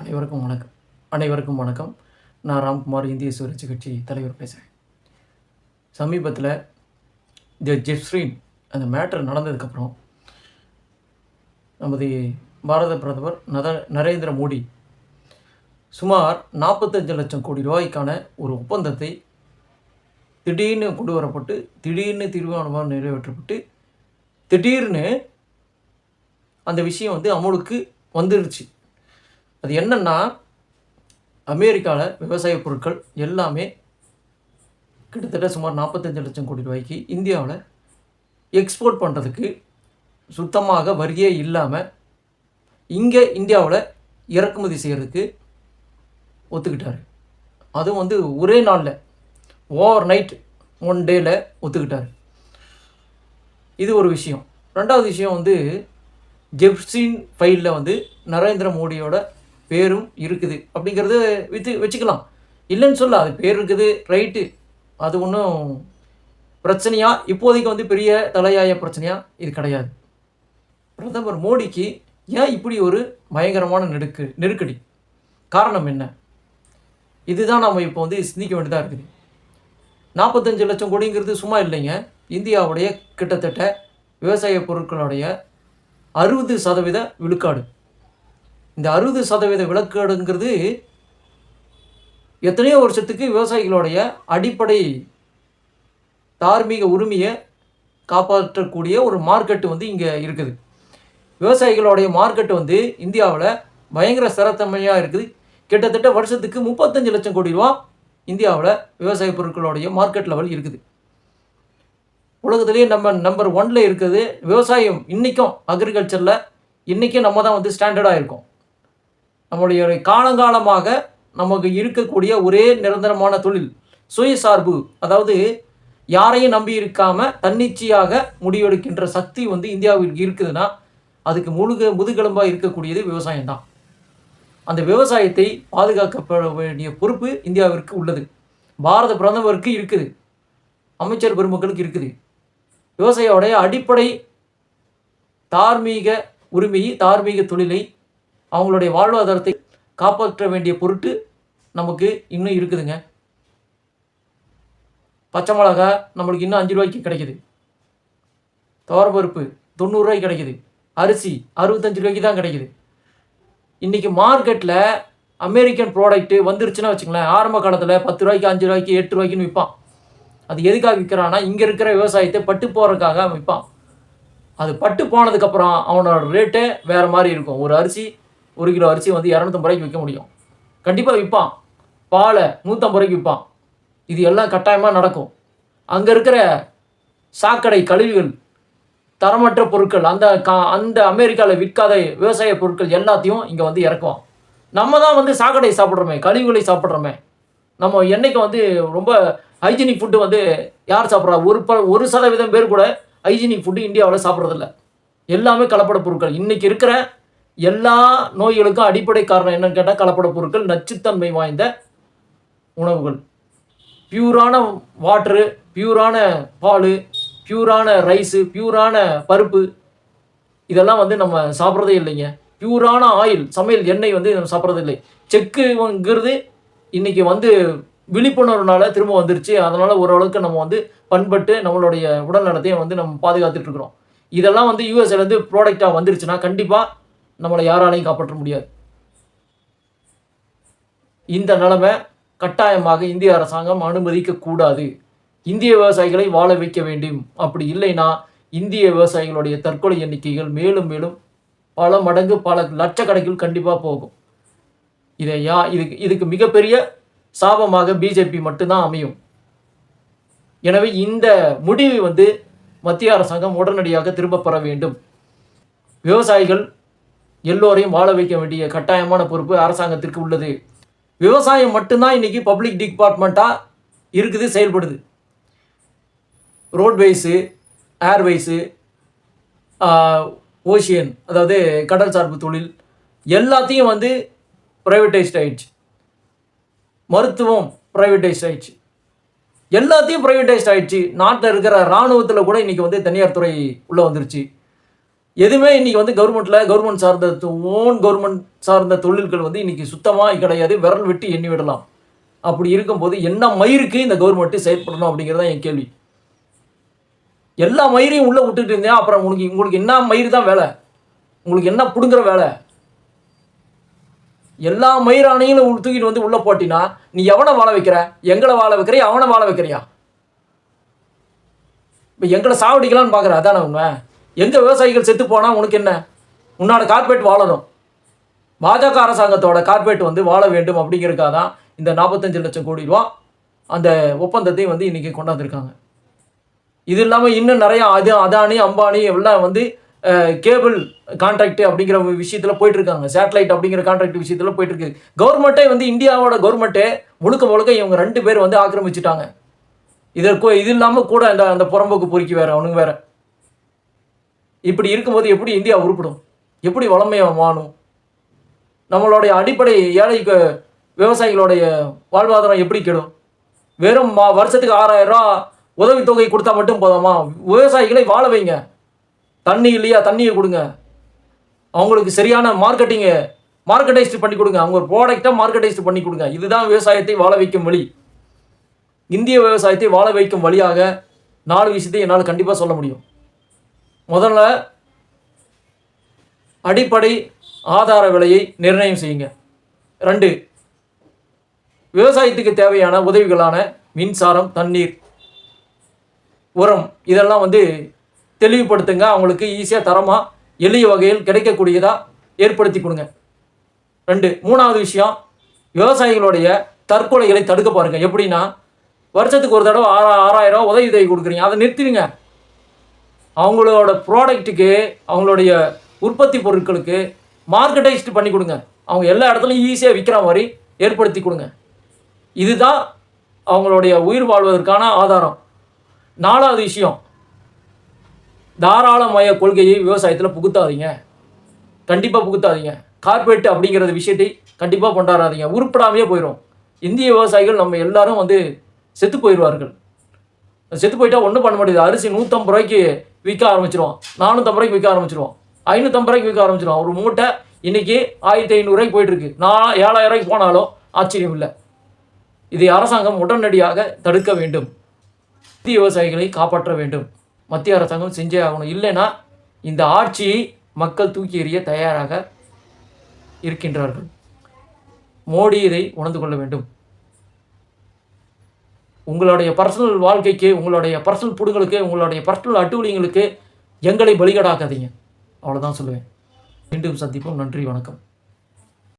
அனைவருக்கும் வணக்கம். அனைவருக்கும் வணக்கம். நான் ராம்குமார் இந்திய சுயேட்சை கட்சி தலைவர் பேசுகிறேன் சமீபத்தில் த ஜெஃப்ஸ்ரீன் அந்த மேட்டர் நடந்ததுக்கப்புறம் நமது பாரத பிரதமர் நத நரேந்திர மோடி சுமார் நாற்பத்தஞ்சு லட்சம் கோடி ரூபாய்க்கான ஒரு ஒப்பந்தத்தை திடீர்னு கொண்டு வரப்பட்டு திடீர்னு தீர்மானமாக நிறைவேற்றப்பட்டு திடீர்னு அந்த விஷயம் வந்து அமலுக்கு வந்துருச்சு. அது என்னென்னா அமெரிக்காவில் விவசாய பொருட்கள் எல்லாமே கிட்டத்தட்ட சுமார் நாற்பத்தஞ்சு லட்சம் கோடி ரூபாய்க்கு இந்தியாவில் எக்ஸ்போர்ட் பண்ணுறதுக்கு சுத்தமாக வரியே இல்லாமல் இங்கே இந்தியாவில் இறக்குமதி செய்கிறதுக்கு ஒத்துக்கிட்டார். அதுவும் வந்து ஒரே நாளில் ஓவர் நைட் ஒன் டேயில் ஒத்துக்கிட்டார். இது ஒரு விஷயம். ரெண்டாவது விஷயம் வந்து ஜெப்சின் ஃபைலில் வந்து நரேந்திர மோடியோட பேரும் இருக்குது. அப்படிங்கிறது வித்து வச்சுக்கலாம். இல்லைன்னு சொல்ல அது பேர் இருக்குது ரைட்டு. அது ஒன்றும் பிரச்சனையாக இப்போதைக்கு வந்து பெரிய தலையாய பிரச்சனையாக இது கிடையாது. பிரதமர் மோடிக்கு ஏன் இப்படி ஒரு பயங்கரமான நெருக்கு நெருக்கடி? காரணம் என்ன? இதுதான் நம்ம இப்போ வந்து சிந்திக்க வேண்டியதாக இருக்குது. நாற்பத்தஞ்சு லட்சம் கோடிங்கிறது சும்மா இல்லைங்க. இந்தியாவுடைய கிட்டத்தட்ட விவசாய பொருட்களுடைய அறுபது சதவீத விழுக்காடு. இந்த அறுபது சதவீத விழுக்காடுங்கிறது எத்தனையோ வருஷத்துக்கு விவசாயிகளுடைய அடிப்படை தார்மீக உரிமையை காப்பாற்றக்கூடிய ஒரு மார்க்கெட்டு வந்து இங்கே இருக்குது. விவசாயிகளுடைய மார்க்கெட் வந்து இந்தியாவில் பயங்கர சிறத்தன்மையாக இருக்குது. கிட்டத்தட்ட வருஷத்துக்கு முப்பத்தஞ்சு லட்சம் கோடி ரூபா இந்தியாவில் விவசாய பொருட்களுடைய மார்க்கெட் லெவல் இருக்குது. உலகத்துலேயே நம்ம நம்பர் ஒன்ல இருக்குது விவசாயம். இன்றைக்கும் அக்ரிகல்ச்சரில் இன்றைக்கும் நம்ம தான் வந்து ஸ்டாண்டர்டாக இருக்கோம். நம்மளுடைய காலங்காலமாக நமக்கு இருக்கக்கூடிய ஒரே நிரந்தரமான தொழில் சுயசார்பு. அதாவது யாரையும் நம்பி இருக்காமல் தன்னிச்சையாக முடிவெடுக்கின்ற சக்தி வந்து இந்தியாவிற்கு இருக்குதுன்னா அதுக்கு முழுக முதுகெலும்பாக இருக்கக்கூடியது விவசாயம் தான் அந்த விவசாயத்தை பாதுகாக்கப்பட வேண்டிய பொறுப்பு இந்தியாவிற்கு உள்ளது. பாரத பிரதமருக்கு இருக்குது. அமைச்சர் பெருமக்களுக்கு இருக்குது. விவசாயியோடைய அடிப்படை தார்மீக உரிமையை தார்மீக தொழிலை அவங்களுடைய வாழ்வாதாரத்தை காப்பாற்ற வேண்டிய பொருட்டு நமக்கு இன்னும் இருக்குதுங்க. பச்சை மிளகா நம்மளுக்கு இன்னும் அஞ்சு ரூபாய்க்கு கிடைக்குது. துவரப்பருப்பு தொண்ணூறுரூவாய்க்கு கிடைக்குது. அரிசி அறுபத்தஞ்சு ரூபாய்க்கு தான் கிடைக்குது. இன்றைக்கி மார்க்கெட்டில் அமெரிக்கன் ப்ராடக்ட்டு வந்துருச்சுன்னா வச்சுங்களேன் ஆரம்ப காலத்தில் பத்து ரூபாய்க்கு அஞ்சு ரூபாய்க்கு எட்டு ரூபாய்க்குன்னு விற்பான். அது எதுக்காக விற்கிறான்னா இங்கே இருக்கிற விவசாயத்தை பட்டு போகிறதுக்காக விற்பான். அது பட்டு போனதுக்கப்புறம் அவனோட ரேட்டே வேறு மாதிரி இருக்கும். ஒரு அரிசி ஒரு கிலோ அரிசி வந்து இரநூத்தம்பது ரூபாய்க்கு விற்க முடியும். கண்டிப்பாக விற்பான் பாலை நூற்றம்பது ரூபாய்க்கு விற்பான் இது எல்லாம் கட்டாயமாக நடக்கும். அங்கே இருக்கிற சாக்கடை கழிவுகள் தரமற்ற பொருட்கள் அந்த கா அந்த அமெரிக்காவில் விற்காத விவசாய பொருட்கள் எல்லாத்தையும் இங்கே வந்து இறக்குவான். நம்ம தான் வந்து சாக்கடை சாப்பிட்றோமே கழிவுகளை சாப்பிட்றோமே. நம்ம என்றைக்கு வந்து ரொம்ப ஹைஜீனிக் ஃபுட்டு வந்து யார் சாப்பிட்றா? ஒரு ப ஒரு சதவீதம் பேர் கூட ஹைஜீனிக் ஃபுட்டு இந்தியாவில் சாப்பிட்றதில்ல. எல்லாமே கலப்பட பொருட்கள். இன்றைக்கி இருக்கிற எல்லா நோய்களுக்கும் அடிப்படை காரணம் என்னன்னு கேட்டால் கலப்பட பொருட்கள் நச்சுத்தன்மை வாய்ந்த உணவுகள். பியூரான வாட்ரு பியூரான பால் பியூரான ரைஸு பியூரான பருப்பு இதெல்லாம் வந்து நம்ம சாப்பிட்றதே இல்லைங்க. பியூரான ஆயில் சமையல் எண்ணெய் வந்து நம்ம சாப்பிட்றது இல்லை. செக்குங்கிறது இன்றைக்கி வந்து விழிப்புணர்வுனால திரும்ப வந்துருச்சு. அதனால் ஓரளவுக்கு நம்ம வந்து பண்பட்டு நம்மளுடைய உடல் நலத்தையும் வந்து நம்ம பாதுகாத்துட்ருக்குறோம் இதெல்லாம் வந்து யூஎஸ்ஏலேருந்து ப்ராடக்டாக வந்துருச்சுன்னா கண்டிப்பாக நம்மளை யாராலையும் காப்பாற்ற முடியாது. இந்த நிலைமை கட்டாயமாக இந்திய அரசாங்கம் அனுமதிக்க கூடாது. இந்திய விவசாயிகளை வாழ வைக்க வேண்டும். அப்படி இல்லைன்னா இந்திய விவசாயிகளுடைய தற்கொலை எண்ணிக்கைகள் மேலும் மேலும் பல மடங்கு பல லட்சக்கணக்கில் கண்டிப்பாக போகும். இதை யா இதுக்கு இதுக்கு மிகப்பெரிய சாபமாக பிஜேபி மட்டும்தான் அமையும். எனவே இந்த முடிவு வந்து மத்திய அரசாங்கம் உடனடியாக திரும்ப பெற வேண்டும். விவசாயிகள் எல்லோரையும் வாழ வைக்க வேண்டிய கட்டாயமான பொறுப்பு அரசாங்கத்திற்கு உள்ளது. விவசாயம் மட்டும்தான் இன்றைக்கி பப்ளிக் டிபார்ட்மெண்ட்டாக இருக்குது செயல்படுது. ரோட்வேஸு ஏர்வேஸு ஓஷியன் அதாவது கடல் சார்பு தொழில் எல்லாத்தையும் வந்து ப்ரைவேட்டைஸ்ட் ஆயிடுச்சு. மருத்துவம் ப்ரைவேட்டைஸ்ட் ஆயிடுச்சு. எல்லாத்தையும் ப்ரைவேட்டைஸ்ட் ஆயிடுச்சு. நாட்டில் இருக்கிற இராணுவத்தில் கூட இன்றைக்கி வந்து தனியார் துறை உள்ளே வந்துருச்சு. எதுவுமே இன்றைக்கி வந்து கவர்மெண்ட்டில் கவர்மெண்ட் சார்ந்த ஓன் கவர்மெண்ட் சார்ந்த தொழில்கள் வந்து இன்றைக்கி சுத்தமாக கிடையாது விரல் விட்டு எண்ணி விடலாம். அப்படி இருக்கும்போது என்ன மயிருக்கு இந்த கவர்மெண்ட்டு செயல்படணும் அப்படிங்கிறது தான் என் கேள்வி. எல்லா மயிரையும் உள்ளே விட்டுட்டு இருந்தேன் அப்புறம் உனக்கு உங்களுக்கு என்ன மயிர் தான் வேலை? உங்களுக்கு என்ன பிடுங்குற வேலை? எல்லா மயிரானையும் தூக்கிட்டு வந்து உள்ளே போட்டினா நீ எவனை வாழ வைக்கிற? எங்களை வாழ வைக்கிறியா? அவனை வாழ வைக்கிறியா? இப்போ எங்களை சாவடிக்கலாம்னு பார்க்குற அதானே உண்மை? எங்கே விவசாயிகள் செத்து போனால் உனக்கு என்ன? உன்னோட கார்பரேட் வாழணும். பாஜக அரசாங்கத்தோட கார்பரேட் வந்து வாழ வேண்டும் அப்படிங்கிறதுக்காக தான் இந்த நாற்பத்தஞ்சு லட்சம் கோடி ரூபா அந்த ஒப்பந்தத்தை வந்து இன்றைக்கி கொண்டாந்துருக்காங்க. இது இல்லாமல் இன்னும் நிறையா அது அதானி அம்பானி எல்லாம் வந்து கேபிள் கான்ட்ராக்ட் அப்படிங்கிற விஷயத்தில் போயிட்டுருக்காங்க. சேட்டலைட் அப்படிங்கிற கான்ட்ராக்ட் விஷயத்தில் போயிட்டுருக்கு. கவர்மெண்ட்டே வந்து இந்தியாவோட கவர்மெண்ட்டே முழுக்க முழுக்க இவங்க ரெண்டு பேர் வந்து ஆக்கிரமிச்சிட்டாங்க. இதற்கு இது இல்லாமல் கூட அந்த அந்த புறம்போக்கு பொறுக்கி வேறு அவனுங்க வேறு. இப்படி இருக்கும்போது எப்படி இந்தியா உருப்படும்? எப்படி வளமையாக மாணும்? நம்மளுடைய அடிப்படை ஏழைக்கு விவசாயிகளுடைய வாழ்வாதாரம் எப்படி கெடும்? வெறும் மா வருஷத்துக்கு ஆறாயிரம் ரூபா உதவித்தொகை கொடுத்தா மட்டும் போதாமா? விவசாயிகளை வாழ வைங்க. தண்ணி இல்லையா? தண்ணியை கொடுங்க. அவங்களுக்கு சரியான மார்க்கெட்டிங்கு மார்க்கெட்டைஸ்ட் பண்ணி கொடுங்க. அவங்க ஒரு ப்ராடக்டை மார்க்கெட்டைஸ்ட் பண்ணி கொடுங்க. இதுதான் விவசாயத்தை வாழ வைக்கும் வழி. இந்திய விவசாயத்தை வாழ வைக்கும் வழியாக நாலு விஷயத்தை என்னால் கண்டிப்பாக சொல்ல முடியும். முதல்ல அடிப்படை ஆதார விலையை நிர்ணயம் செய்யுங்க. ரெண்டு விவசாயத்துக்கு தேவையான உதவிகளான மின்சாரம் தண்ணீர் உரம். இதெல்லாம் வந்து தெளிவுபடுத்துங்க. அவங்களுக்கு ஈஸியாக தரமாக எளிய வகையில் கிடைக்கக்கூடியதாக ஏற்படுத்தி கொடுங்க. ரெண்டு மூணாவது விஷயம் விவசாயிகளுடைய தற்கொலைகளை தடுக்க பாருங்கள் எப்படின்னா வருஷத்துக்கு ஒரு தடவை ஆறா ஆறாயிரம் உதவி உதவி கொடுக்குறீங்க. அதை நிறுத்திடுங்க. அவங்களோட ப்ராடக்ட்டுக்கு அவங்களுடைய உற்பத்தி பொருட்களுக்கு மார்க்கெட்டைஸ்டு பண்ணி கொடுங்க. அவங்க எல்லா இடத்துலையும் ஈஸியாக விற்கிற மாதிரி ஏற்படுத்தி கொடுங்க. இதுதான் அவங்களுடைய உயிர் வாழ்வதற்கான ஆதாரம். நாலாவது விஷயம் தாராளமய கொள்கையை விவசாயத்தில் புகுத்தாதீங்க. கண்டிப்பாக புகுத்தாதீங்க. கார்பரேட் அப்படிங்கிறது விஷயத்தை கண்டிப்பாக கொண்டாடாதீங்க. உருப்படாமையே போயிடும் இந்திய விவசாயிகள் நம்ம எல்லாரும் வந்து செத்து போயிடுவார்கள். செத்து போயிட்டால் ஒன்றும் பண்ண முடியாது. அரிசி நூற்றம்பது ரூபாய்க்கு விற்க ஆரம்பிச்சிருவான். நானூற்றம்பது ரூபாய்க்கு விற்க ஆரம்பிச்சிருவான். ஐநூற்றம்பது ரூபாய்க்கு விற்க ஆரம்பிச்சிருவான். ஒரு மூட்டை இன்னைக்கு ஆயிரத்தி ஐநூறுரூவாய்க்கு போயிட்டுருக்கு. நான் ஏழாயிரம் ரூபாய்க்கு போனாலும் ஆச்சரியம் இல்லை. இதை அரசாங்கம் உடனடியாக தடுக்க வேண்டும். இந்திய விவசாயிகளை காப்பாற்ற வேண்டும். மத்திய அரசாங்கம் செஞ்சே ஆகணும். இல்லைன்னா இந்த ஆட்சியை மக்கள் தூக்கி எறிய தயாராக இருக்கின்றார்கள். மோடி இதை உணர்ந்து கொள்ள வேண்டும். உங்களுடைய பர்சனல் வாழ்க்கைக்கு உங்களுடைய பர்சனல் புடுங்களுக்கு உங்களுடைய பர்சனல் அட்டுவலிங்களுக்கு எங்களை பலிகடாக்காதீங்க. அவ்வளோதான் சொல்லுவேன். மீண்டும் சந்திப்போம். நன்றி வணக்கம்.